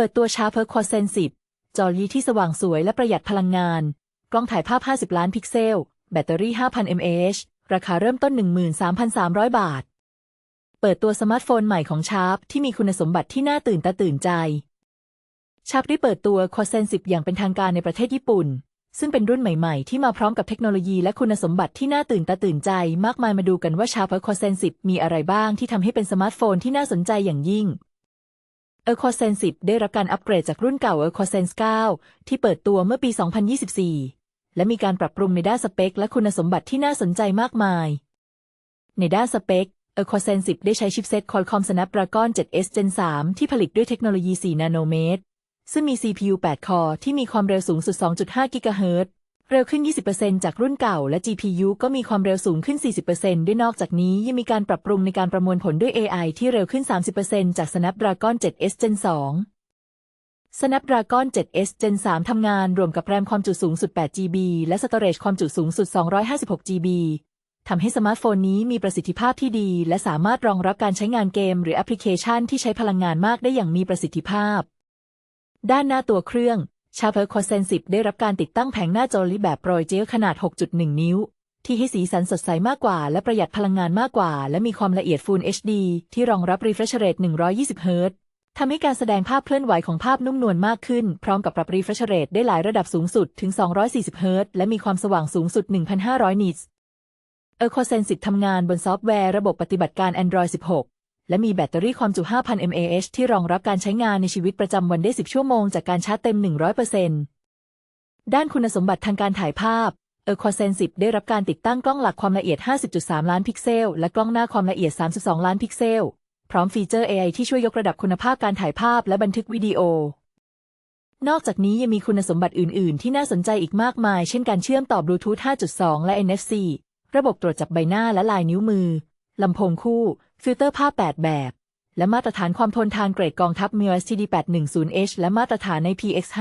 เปิดตัวชาเพอร์คอเซน10จอยีที่สว่างสวยและประหยัดพลังงาน กล้องถ่ายภาพ 50 ล้านพิกเซล แบตเตอรี่ 5,000 mAh ราคาเริ่มต้น 13,300 บาท เปิดตัวสมาร์ทโฟนใหม่ของชาร์ปที่มีคุณสมบัติที่น่าตื่นตาตื่นใจ ชาร์ปได้เปิดตัวคอเซน10อย่างเป็นทางการในประเทศญี่ปุ่น ซึ่งเป็นรุ่นใหม่ๆ ที่มาพร้อมกับเทคโนโลยีและคุณสมบัติที่น่าตื่นตาตื่นใจ มากมายมาดูกันว่าชาร์ปคอเซน10มีอะไรบ้างที่ทำให้เป็นสมาร์ทโฟนที่น่าสนใจอย่างยิ่ง e r c o s e n 10ได้รับการอัปเกรดจากรุ่นเก่า e r c o s e n 9ที่เปิดตัวเมื่อปี 2024 และมีการปรับปรุงในด้านสเปค และคุณสมบัติที่น่าสนใจมากมาย ในด้านสเปค e r c o s e n 10ได้ใช้ชิปเซต Qualcomm Snapdragon 7S Gen 3 ที่ผลิตด้วยเทคโนโลยี 4 นาโนเมตร ซึ่งมี CPU 8 คอร์ที่มีความเร็วสูงสุด 2.5 กิกะเฮิรตซ์ เร็วขึ้น 20%จากรุ่นเก่า และ GPU ก็มีความเร็วสูงขึ้น 40%ด้วยนอกจากนี้ยังมีการปรับปรุงในการประมวลผลด้วย AI ที่เร็วขึ้น 30%จาก Snapdragon 7S Gen 2 Snapdragon 7S Gen 3 ทำงานรวมกับแรมความจุสูงสุด 8GB และ Storage ความจุสูงสุด 256GB ทำให้สมาร์ทโฟนนี้มีประสิทธิภาพที่ดี และสามารถรองรับการใช้งานเกม หรือแอปพลิเคชันที่ใช้พลังงานมากได้อย่างมีประสิทธิภาพ ด้านหน้าตัวเครื่อง ชาเพอร์คอเซน10 ได้รับการติดตั้งแผงหน้าจอลิแบบโปรยเจลขนาด 6.1 นิ้ว ที่ให้สีสันสดใสมากกว่า และประหยัดพลังงานมากกว่า และมีความละเอียด Full HD ที่รองรับ refresh rate 120 Hz ทำให้การแสดงภาพเคลื่อนไหวของภาพนุ่มนวลมากขึ้น พร้อมกับปรับ refresh rate ได้หลายระดับสูงสุดถึง 240 Hz และมีความสว่างสูงสุด 1,500นิตส์ e r c o s e n 10ทำงานบนซอฟต์แวร์ระบบปฏิบัติการ Android 16 และมีแบตเตอรี่ความจุ 5,000 mAh ที่รองรับการใช้งานในชีวิตประจำวันได้ 10 ชั่วโมงจากการชาร์จเต็ม 100%ด้านคุณสมบัติทางการถ่ายภาพ e r c o s e n 10 ได้รับการติดตั้งกล้องหลักความละเอียด 50.3 ล้านพิกเซล และกล้องหน้าความละเอียด 32 ล้านพิกเซล พร้อมฟีเจอร์ AI ที่ช่วยยกระดับคุณภาพการถ่ายภาพและบันทึกวิดีโอ นอกจากนี้ยังมีคุณสมบัติอื่น ๆ ที่น่าสนใจอีกมากมาย เช่นการเชื่อมต่อบลูทูธ 5.2 และ NFC ระบบตรวจจับใบหน้าและลายนิ้วมือ ลำโพงคู่ ฟิลเตอร์ภาพ 8 แบบ และมาตรฐานความทนทานเกรดกองทัพ MIL STD 810H และมาตรฐาน IPX5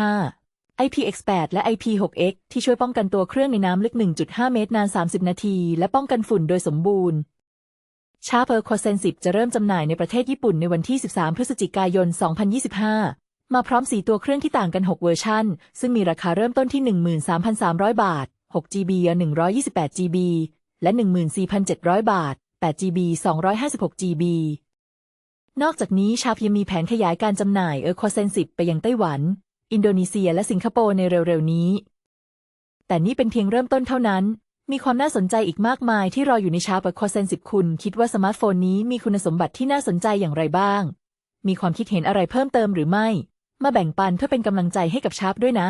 IPX8 และ IP6X ที่ช่วยป้องกันตัวเครื่องในน้ำลึก 1.5 เมตรนาน 30 นาที และป้องกันฝุ่นโดยสมบูรณ์ชาเพอร์คอเซน10จะเริ่มจำหน่ายในประเทศญี่ปุ่นในวันที่ 13 พฤศจิกายน 2025 มาพร้อม4ตัวเครื่องที่ต่างกัน 6 เวอร์ชันซึ่งมีราคาเริ่มต้นที่ 13,300 บาท 6GB 128GB และ 14,700 บาท 8GB 256GB นอกจากนี้ชาพยังมีแผนขยายการจำหน่ายเออร์คอเซน10ไปยังไต้หวัน อินโดนีเซียและสิงคโปร์ในเร็วๆนี้ แต่นี่เป็นเพียงเริ่มต้นเท่านั้น มีความน่าสนใจอีกมากมายที่รออยู่ในชาร์ปคอเซน10คุณ คิดว่าสมาร์ทโฟนนี้มีคุณสมบัติที่น่าสนใจอย่างไรบ้าง มีความคิดเห็นอะไรเพิ่มเติมหรือไม่ มาแบ่งปันเพื่อเป็นกำลังใจให้กับชาร์ปด้วยนะ